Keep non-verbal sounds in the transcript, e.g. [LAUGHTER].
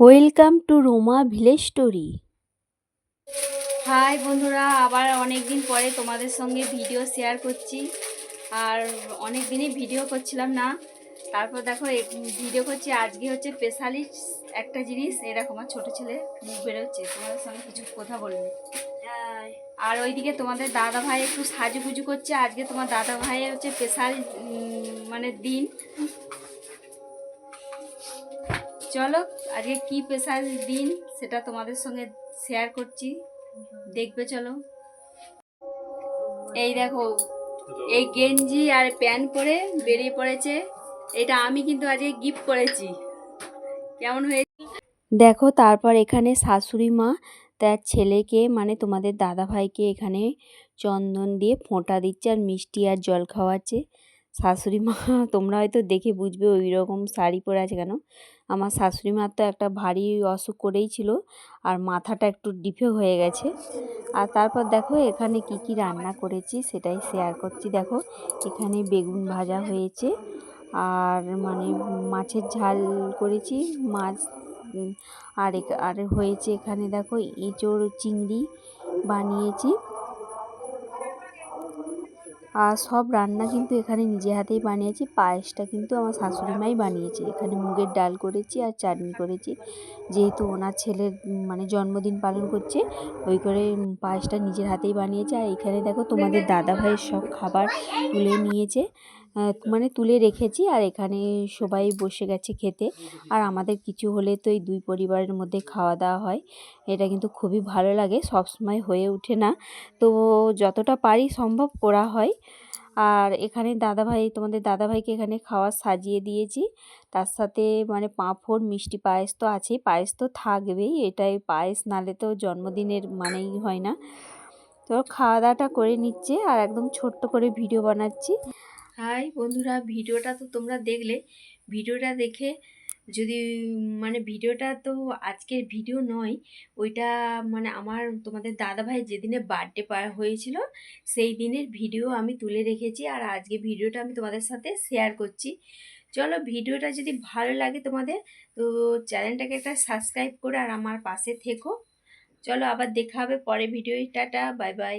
Welcome to Roma village story. Hi বন্ধুরা আবার অনেক দিন পরে তোমাদের সঙ্গে ভিডিও শেয়ার করছি। আর অনেক দিনই ভিডিও করছিলাম না। তারপর দেখো ভিডিও করছি আজকে হচ্ছে স্পেশালি একটা জিনিস এরকম আমার ছোটো ছেলে মুখ বেরোচ্ছে তোমাদের সঙ্গে কিছু কথা বলবে। আর ওইদিকে তোমাদের দাদা ভাই একটু সাজুগুজু করছে আজকে তোমার দাদা ভাইয়ের হচ্ছে স্পেশাল মানে দিন। চলো, আজকে কি স্পেশাল দিন সেটা তোমাদের সঙ্গে শেয়ার করছি। দেখবে চলো। এই দেখো, এই গেঞ্জি আর প্যান্ট পরে বেরিয়ে পড়েছে। এটা আমি কিন্তু আজকে গিফট করেছি। কেমন হয়েছে? দেখো, তারপর এখানে শাশুড়ি মা তার ছেলেকে মানে তোমাদের দাদা ভাইকে এখানে চন্দন দিয়ে ফোঁটা দিচ্ছে আর মিষ্টি আর জল খাওয়াচ্ছে। শাশুড়ি মা [LAUGHS] তোমরা হয়তো দেখে বুঝবে ওই রকম শাড়ি পরে আছে কেন। আমার শাশুড়ি মার তো একটা ভারী অসুখ করেই ছিল আর মাথাটা একটু ডিফে হয়ে গেছে। আর তারপর দেখো এখানে কি কি রান্না করেছি সেটাই শেয়ার করছি। দেখো এখানে বেগুন ভাজা হয়েছে আর মানে মাছের ঝাল করেছি, মাছ আর আর হয়েছে এখানে দেখো এঁচোড় চিংড়ি বানিয়েছি। আর সব রান্না কিন্তু এখানে নিজে হাতেই বানিয়েছি, পায়েসটা কিন্তু আমার শাশুড়ি মাই বানিয়েছে। এখানে মুগের ডাল করেছি আর চাটনি করেছি। যেহেতু ওনার ছেলের মানে জন্মদিন পালন করছে, ওই করে পায়েসটা নিজের হাতেই বানিয়েছে। আর এখানে দেখো তোমাদের দাদা ভাইয়ের সব খাবার তুলে নিয়েছে। মানে তুলে রেখেছি আর এখানে সবাই বসে গেছে খেতে। আর আমাদের কিছু হলে তো এই দুই পরিবারের মধ্যে খাওয়া দাওয়া হয়। এটা কিন্তু খুবই ভালো লাগে, সব সময় হয়ে ওঠে না। তো যতটা পারি সম্ভব করা হয়। আর এখানে দাদাভাই, তোমাদের দাদাভাইকে এখানে খাওয়া সাজিয়ে দিয়েছি। তার সাথে মানে পাঁপড়, মিষ্টি পায়েস তো আছেই, পায়েস তো থাকবেই। এটাই পায়েস, নালে তো জন্মদিনের মানেই হয় না। তো খাওয়া দাওয়াটা করে নিচ্ছে আর একদম ছোট্ট করে ভিডিও বানাচ্ছি। হাই বন্ধুরা ভিডিওটা তো তোমরা দেখলে। ভিডিওটা দেখে যদি মানে ভিডিওটা তো আজকের ভিডিও নয়, ওইটা মানে আমার, তোমাদের দাদাভাই যেদিনে বার্থডে পার হয়েছিল, সেই দিনের ভিডিও আমি তুলে রেখেছি আর আজকে ভিডিওটা আমি তোমাদের সাথে শেয়ার করছি। চলো ভিডিওটা যদি ভালো লাগে তোমাদের, তো চ্যানেলটাকে একটা সাবস্ক্রাইব করে আর আমার পাশে থেকো। চলো আবার দেখা হবে পরে ভিডিও টাটা বাই বাই